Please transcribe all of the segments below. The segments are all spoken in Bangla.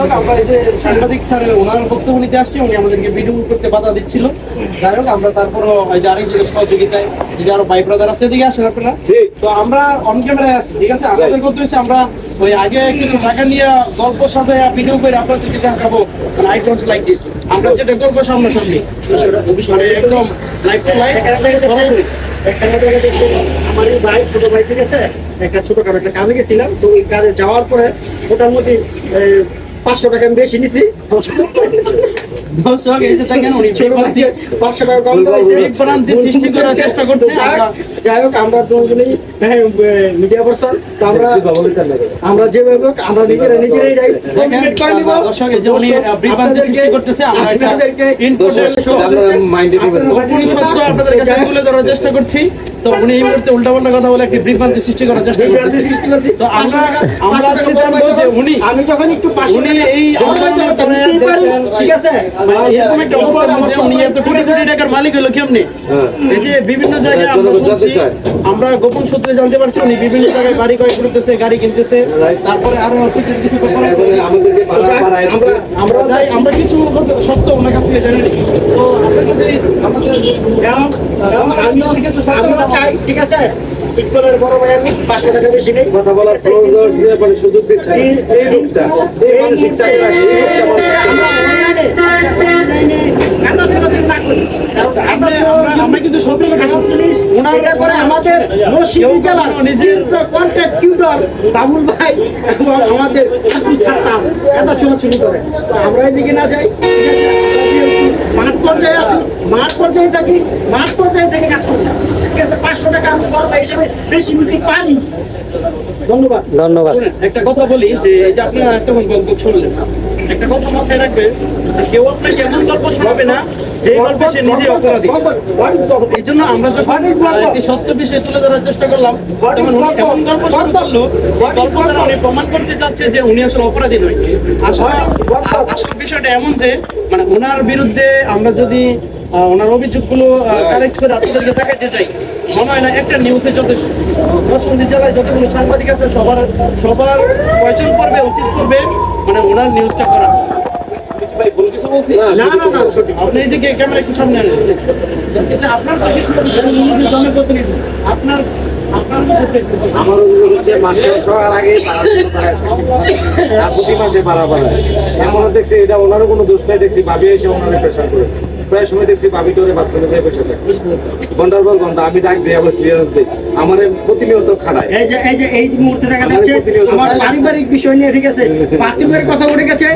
দর্শক আমরা এই যে সাংবাদিক স্যার ওনার বক্তব্য নিতে আসছি উনি আমাদেরকে ভিডিও করতে বাধা দিচ্ছিল। যাই হোক আমরা তারপরও যে আরেকজনের সহযোগিতায় এই আরও ভাই ব্রাদার আছে এদিকে আসেন আপনারা। তো আমরা অন ক্যামেরায় আছি ঠিক আছে? আমাদের করতে হচ্ছে আমরা ওই আগে কিছু টাকা নিয়ে গল্প সাজায় ভিডিও করে আপনাদেরকে দেখাবো আই ডোন্ট লাইক দিস আমরা যেটা গল্প সামনাসামনি। মানে একদম টু সরাসরি। আমার ভাই ছোট ভাই ঠিক আছে? একটা ছোটখাটো একটা কাজে গেছিলাম তো ওই কাজে যাওয়ার পরে মোটামুটি পাঁচশো টাকা আমি বেশি নিছি দর্শক এই যে উনি পাঁচশো টাকা কম বিভ্রান্তি সৃষ্টি করার চেষ্টা করছে। যাই হোক- আমরা- যাই হোক আমরা দুজনেই মিডিয়া পার্সন তো আমরা আমরা যেভাবে আমরা নিজেরা নিজেরাই যাই কমিউনিকেট করে নিব দর্শক, এই যে উনি, বিভ্রান্তি সৃষ্টি করতেছে, আমরা আপনাদেরকে input দর্শক, আমরা মাইন্ডে নিবেন না। গোপনীয় সত্য আপনাদের কাছে তুলে ধরার চেষ্টা করছি তো উনি এই মুহূর্তে উল্টাপাল্টা কথা বলে একটি বিভ্রান্তি সৃষ্টি করার চেষ্টা করছি। তো আমরা আমরা আজকে জানব যে উনি আমি যখন একটু পাঁচশো উনি এই যখন আন্দোলনের একটা পরে নিতেই পারি, দেখেন, ঠিক আছে? এরকম একটা অবস্থার মধ্যে উনি এত কোটি কোটি টাকার মালিক হলো কেমনি? এই যে বিভিন্ন জায়গায় আমরা শুনছি আমরা গোপন সূত্রে জানতে পারছি উনি বিভিন্ন জায়গায় বাড়ি ক্রয় করতেছে গাড়ি কিনতেছে তারপরে আরও কিছু ব্যাপার আছে। দিচ্ছে। আমরা যাই আমরা কিছু সত্য ওনার কাছ থেকে জানি না। তো আমরা যদি আমাদের চাই ঠিক আছে? ইকবালের বড় ভাই আমি পাঁচশো টাকা বেশি নেই। কথা বলার যে মানে সুযোগ দিচ্ছে এই এই লোকটা এই মানসিক চাকরি রাখে এই লোকটা মানসিক চাকরি। আমরা- আমরা কিন্তু সত্য কথা ওনার ওনার পরে আমাদের জেলার নিজের কন্ট্যাক্ট টিউটর বাবুল ভাই এবং আমাদের আব্দুল সাত্তার এটা ছোটাছুটি করে তো আমরা এদিকে না যাই মাঠ পর্যায়ে আছি মাঠ পর্যায়ে থাকি মাঠ পর্যায়ে থেকে কাজ করি ঠিক পাঁচশো টাকা আমি বড় হিসেবে বেশি নিতে পারি। ধন্যবাদ। ধন্যবাদ। একটা কথা বলি যে এই যে আপনারা এতক্ষণ গল্প শুনলেন একটা কথা মাথায় রাখবেন যে কেউ আপনাকে এমন গল্প শোনাবে না যে গল্পে সে নিজে অপরাধী? এই জন্য আমরা যখন? একটি সত্য বিষয় তুলে ধরার চেষ্টা করলাম তখন? এমন গল্প শুরু করল গল্প দ্বারা উনি প্রমাণ করতে চাচ্ছে যে উনি আসলে অপরাধী নয়। আসলে বিষয়টা এমন যে মানে ওনার বিরুদ্ধে আমরা যদি ওনার অভিযোগগুলো কালেক্ট করে আপনাদেরকে দেখাতে চাই। মনে হয় না একটা নিউজে যথেষ্ট। নরসিংদী জেলায় যতগুলো সাংবাদিক আছে সবার সবার প্রয়োজন পড়বে উচিত করবে মানে ওনার নিউজটা করা। ভাই ভুল বলছি? না, না না না। সঠিক আপনি এদিকে ক্যামেরা একটু সামনে আপনার তো কিছু জনপ্রতিনিধি আপনার। আমার অভিযোগ হচ্ছে মাস শেষ আগে প্রতি মাসে এমনও দেখছি এটা ওনারও কোনো দোষ নাই দেখছি ভাবি এসে ওনারে প্রেশার করে প্রায় সময় দেখছি তোরে বাথরুমে যায় প্রেশার দেয় ঘণ্টার পর ঘণ্টা আমি ডাক দিই আবার ক্লিয়ারেন্স দিই। আমার প্রতিনিয়ত খাড়ায়। এই যে এই যে এই মুহূর্তে দেখা যাচ্ছে আমার পারিবারিক বিষয় নিয়ে ঠিক আছে? বাথরুমের কথা উঠে গেছে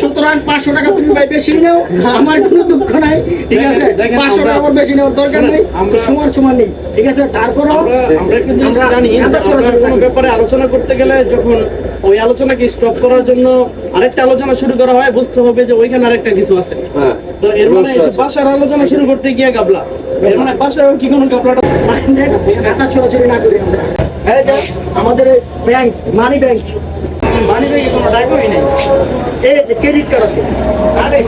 সুতরাং পাঁচশো টাকা তুমি ভাই বেশি নেও আমার কোনো দুঃখ নাই ঠিক আছে? পাঁচশো টাকা আমার বেশি নেওয়ার দরকার নেই আমরা- সমান সমান নেই ঠিক আছে? তারপরও আমরা আমরা জানি থাকি। ব্যাপারে আলোচনা করতে গেলে যখন ওই আলোচনাকে স্টপ করার জন্য আরেকটা আলোচনা শুরু করা হয় বুঝতে হবে যে ওইখানে আরেকটা কিছু আছে। হ্যাঁ তো এর মানে এই যে অবশ্যই বাসার আলোচনা শুরু করতে গিয়ে গাবলা। এর মানে বাসায় কি কোনো গাবলাটা? ছোড়াছুড়ি না করি আমরা। এই যে আমাদের ব্যাংক মানি ব্যাংক মানি থেকে কোনো ড্রাইভারই নেই? এই যে ক্রেডিট কার্ড আছে। আরে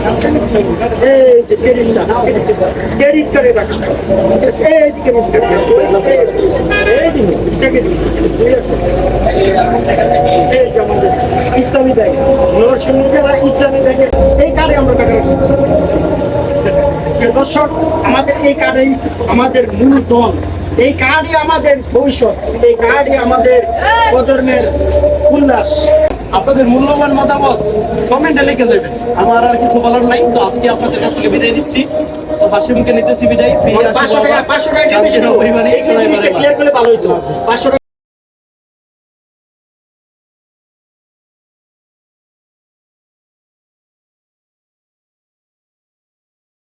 এই যে ক্রেডিট কার্ড ক্রেডিট কার্ডের টাকা। এই যে credit card Islami bank, Narsingha জেলা ইসলামী ব্যাংকের এই কার্ডে আমরা টাকা দর্শক, আমাদের এই কার্ডেই আমাদের মূল দল এই কার্ডই আমাদের ভবিষ্যৎ। এই কার্ডই আমাদের প্রজন্মের উল্লাস। আপনাদের মূল্যবান মতামত কমেন্টে লিখে যাবেন। আমার আর কিছু বলার নাই, তো আজকে আপনাদের কাছ থেকে বিদায় নিচ্ছি। তো হাসি মুখে নিতেছি বিদায় ফিরে পাঁচশো টাকা জিনিসটা ক্লিয়ার করলে ভালো হইতো পাঁচশো টাকা